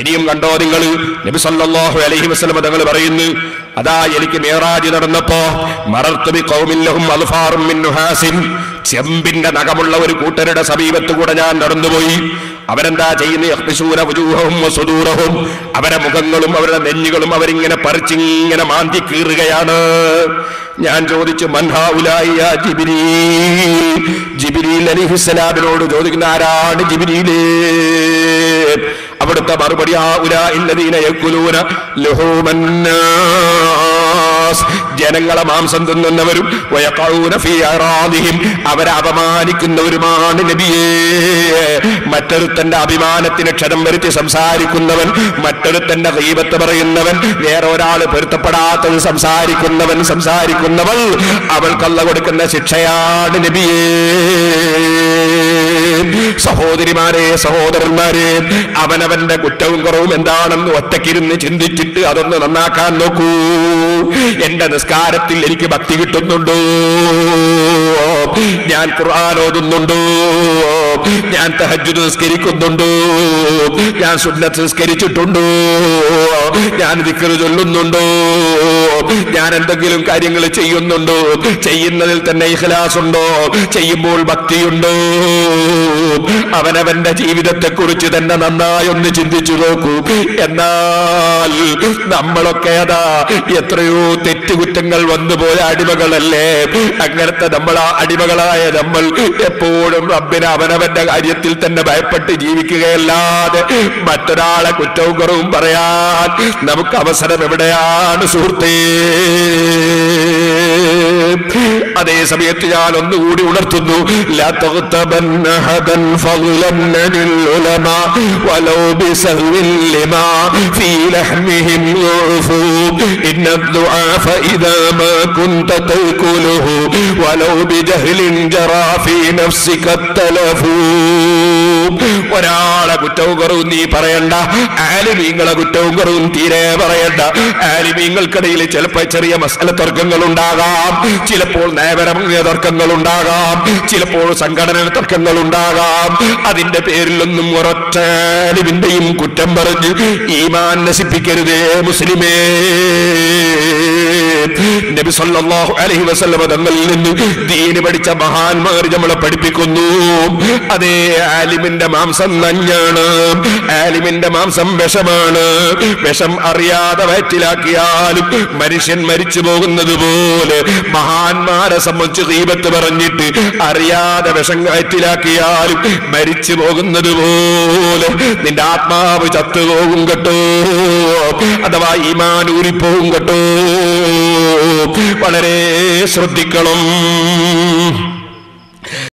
ഇനിയും കണ്ടോ നിങ്ങൾ? നബി സല്ലല്ലാഹു അലൈഹി വസല്ലം തങ്ങൾ പറയുന്നു അതാ എനിക്ക് മേറാജ് നടന്നപ്പോ മറർത്തുബി കൗമില്ലഹും അൽഫാറും ചെമ്പിന്റെ നഖമുള്ള ഒരു കൂട്ടരുടെ സമീപത്ത് കൂടെ ഞാൻ നടന്നുപോയി. അവരെന്താ ചെയ്യുന്നത് അവരെ മുഖങ്ങളും അവരുടെ നെഞ്ഞുകളും അവരിങ്ങനെ പറിച്ചിങ്ങനെ മാന്തി കീറുകയാണ്. ഞാൻ ചോദിച്ചു മൻഹാഉലായി യാ ജിബ്രീൽ? ചോദിക്കുന്ന ആരാണ് ജിബ്രീലേ? അവിടുത്തെ മറുപടി ആ ഉലാ ഇല്ലതീന ലുഹൂമന്നാസ് ജനങ്ങളെ മാംസം തിന്നുന്നവരും അവരെ അപമാനിക്കുന്നവരുമാണ് നബിയേ. മറ്റൊരുത്തന്റെ അഭിമാനത്തിന് ക്ഷതം വരുത്തി സംസാരിക്കുന്നവൻ മറ്റൊരുത്തന്റെ ദൈവത്ത് പറയുന്നവൻ വേറെ ഒരാൾ പൊരുത്തപ്പെടാത്തത് സംസാരിക്കുന്നവൻ സംസാരിക്കുന്നവൾ അവൾക്കല്ല കൊടുക്കുന്ന ശിക്ഷയാണ് നബിയേ. സഹോദരിമാരെ സഹോദരന്മാരെ അവനവന്റെ കുറ്റവും കുറവും എന്താണെന്ന് ഒറ്റക്കിരുന്ന് ചിന്തിച്ചിട്ട് അതൊന്ന് നന്നാക്കാൻ നോക്കൂ. എന്റെ നിസ്കാരത്തിൽ എനിക്ക് ഭക്തി കിട്ടുന്നുണ്ടോ? ഞാൻ ഖുർആൻ ഓതുന്നുണ്ടോ? ഞാൻ തഹജ്ജുദ് നിസ്കരിക്കുന്നുണ്ടോ? ഞാൻ സുന്നത്ത് നിസ്കരിച്ചിട്ടുണ്ടോ? ഞാൻ ദിക്റ് ചൊല്ലുന്നുണ്ടോ? ഞാൻ എന്തെങ്കിലും കാര്യങ്ങൾ ചെയ്യുന്നുണ്ടോ? ചെയ്യുന്നതിൽ തന്നെ ഇഖ്ലാസ് ഉണ്ടോ ചെയ്യുമ്പോൾ ഭക്തിയുണ്ടോ? അവനവന്റെ ജീവിതത്തെ കുറിച്ച് തന്നെ നന്നായി ഒന്ന് ചിന്തിച്ചു നോക്കൂ. എന്നാൽ നമ്മളൊക്കെ അതാ എത്രയോ തെറ്റുകുറ്റങ്ങൾ വന്നുപോയ അടിമകളല്ലേ? അങ്ങനത്തെ നമ്മൾ ആ അടിമകളായ നമ്മൾ എപ്പോഴും റബ്ബിന് അവനവന്റെ കാര്യത്തിൽ തന്നെ ഭയപ്പെട്ട് ജീവിക്കുകയല്ലാതെ മറ്റൊരാളെ കുറ്റവും കുറവും പറയാൻ നമുക്ക് അവസരം എവിടെയാണ് സുഹൃത്തേ? Pray അതേ സമയത്ത് ഞാൻ ഒന്നുകൂടി ഉണർത്തുന്നു. ഒരാളെ കുറ്റവും കുറവും നീ പറയണ്ട. ആലിമീങ്ങളെ കുറ്റവും കുറവും തീരെ പറയണ്ട. ആലിമീങ്ങൾക്കിടയിൽ ചിലപ്പോ ചെറിയ മസല തർക്കങ്ങൾ ഉണ്ടാകാം ചിലപ്പോ നയപരമായ തർക്കങ്ങൾ ഉണ്ടാകാം ചിലപ്പോൾ സംഘടന തർക്കങ്ങൾ ഉണ്ടാകാം അതിന്റെ പേരിലൊന്നും ഒരൊറ്റ ആലിമിന്റെയും കുറ്റം പറഞ്ഞ് ഈമാൻ നശിപ്പിക്കരുതേ മുസ്ലിമേ. നബി സല്ലല്ലാഹു അലൈഹി വസല്ലമ തങ്ങളിൽ നിന്ന് ദീന് പഠിച്ച മഹാന്മാർ നമ്മളെ പഠിപ്പിക്കുന്നു. അതേ ആലിമിന്റെ മാംസം നഞ്ഞാണ്. ആലിമിന്റെ മാംസം വിഷമാണ്. വിഷം അറിയാതെ വയറ്റിലാക്കിയാലും മനുഷ്യൻ മരിച്ചു പോകുന്നത് പോലെ മഹാന്മാരെ സംബന്ധിച്ച് ദീപത്ത് പറഞ്ഞിട്ട് അറിയാതെ വിഷം വയറ്റിലാക്കിയാലും മരിച്ചു പോകുന്നത് പോലെ നിന്റെ ആത്മാവ് ചത്തുപോകും കേട്ടോ. അഥവാ ഈമാൻ ഊരിപ്പോകും കേട്ടോ. വളരെ ശ്രദ്ധിക്കണം.